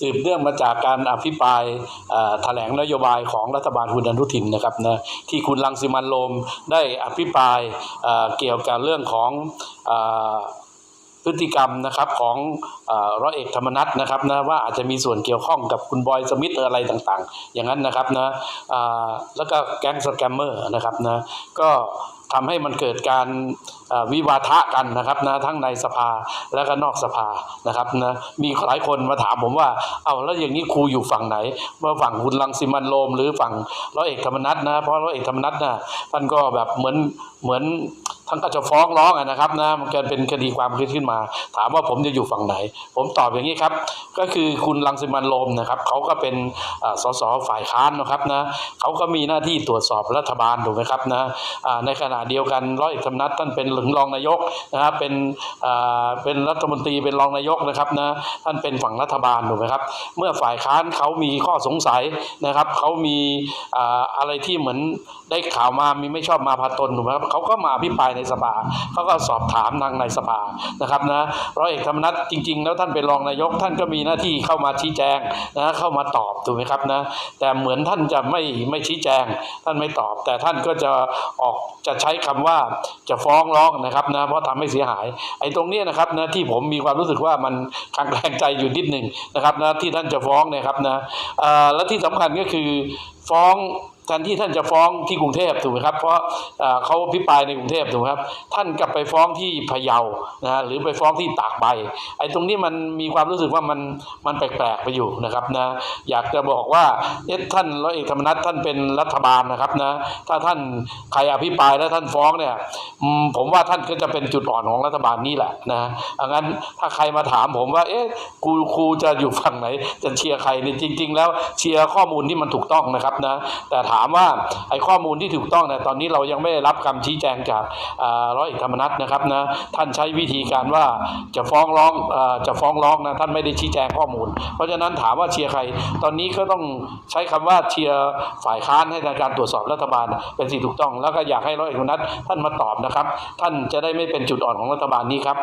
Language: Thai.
สืบเนื่องมาจากการอภิปรายแถลงนโยบายของรัฐบาลคุณอนุทินนะครับนะที่คุณลังสิมันโรมได้อภิปรายเอ่อเกี่ยวกับเรื่องของอพฤติกรรมนะครับของร้อยเอกธรรมนัฐนะครับนะว่าอาจจะมีส่วนเกี่ยวข้องกับคุณบอยสมิธอะไรต่างๆ อย่างนั้นนะครับนะแล้วก็แก๊งสแกมเมอร์นะครับนะก็ ทำให้มันเกิดการวิวาทะกันนะครับนะทั้งในสภาและก็นอกสภานะครับนะมีหลายคนมาถามผมว่าเอาแล้วอย่างนี้ครูอยู่ฝั่งไหนว่าฝั่งคุณรังสิมันโรมหรือฝั่งร้อยเอกธรรมนัฐนะเพราะร้อยเอกธรรมนัฐนะท่านก็แบบเหมือนเหมือน ท่านก็จะฟ้องร้องอะนะครับนะมันเกิดเป็นคดีความขึ้นมา ถามว่าผมจะอยู่ฝั่งไหน ผมตอบอย่างนี้ครับ ก็คือคุณรังสิมันโรมนะครับเขาก็เป็นสสฝ่ายค้านนะครับนะเขาก็มีหน้าที่ตรวจสอบรัฐบาลถูกไหมครับนะในขณะเดียวกันร้อยเอกธรรมนัฐท่านเป็นถึงรองนายกนะครับเป็นเป็นรัฐมนตรีเป็นรองนายกนะครับนะท่านเป็นฝั่งรัฐบาลถูกไหมครับ เมื่อฝ่ายค้านเขามีข้อสงสัยนะครับเขามีอะไรที่เหมือนได้ข่าวมามีไม่ชอบมาพากลถูกไหมครับเขาก็มาอภิปรายในสภาเขาก็สอบถามทางในสภานะครับนะร้อยเอกธรรมนัฐจริง ๆ แล้วท่านเป็นรองนายกท่านก็มีหน้าที่เข้ามาชี้แจงนะเข้ามาตอบถูกไหมครับนะแต่เหมือนท่านจะไม่ไม่ชี้แจง ท่านไม่ตอบ แต่ท่านก็จะออกจะใช้คำว่าจะฟ้องร้องนะครับนะเพราะทำให้เสียหาย ไอ้ตรงนี้นะครับนะที่ผมมีความรู้สึกว่ามันคลางแคลงใจอยู่นิดหนึ่งนะครับนะที่ท่านจะฟ้องเนะครับนะและที่สำคัญก็คือฟ้อง แทนที่ท่านจะฟ้องที่กรุงเทพถูกไหมครับ เพราะเอ่อเขาพิปายในกรุงเทพถูกไหมครับ ท่านกลับไปฟ้องที่พะเยานะหรือไปฟ้องที่ตากใบ ไอ้ตรงนี้มันมีความรู้สึกว่ามันมันแปลกๆไปอยู่นะครับนะอยากจะบอกว่าเอ๊ะท่านร้อยเอกธรรมนัฐท่านเป็นรัฐบาลนะครับนะถ้าท่านใครอภิปรายแล้วท่านฟ้องเนี่ยผมว่าท่านก็จะเป็นจุดอ่อนของรัฐบาลนี่แหละนะอังั้นถ้าใครมาถามผมว่าเอ๊ะครูครูจะอยู่ฝั่งไหนจะเชียร์ใครเนี่ยจริง ๆ แล้วเชียร์ข้อมูลที่มันถูกต้องนะครับนะแต่ถามามว่าไอ้ข้อมูลที่ถูกต้องเนี่ยตอนนี้เรายังไม่ได้รับคำชี้แจงจากร้อยเอกธรรมนัฐนะครับนะท่านใช้วิธีการว่าจะฟ้องร้องอจะฟ้องร้องนะท่านไม่ได้ชี้แจงข้อมูล เพราะฉะนั้นถามว่าเชียร์ใคร ตอนนี้ก็ต้องใช้คำว่าเชียร์ฝ่ายค้านให้ในการตรวจสอบรัฐบาลเป็นสิ่งถูกต้อง แล้วก็อยากให้ร้อยเอกธรรมนัฐท่านมาตอบนะครับ ท่านจะได้ไม่เป็นจุดอ่อนของรัฐบาลนี้ครับ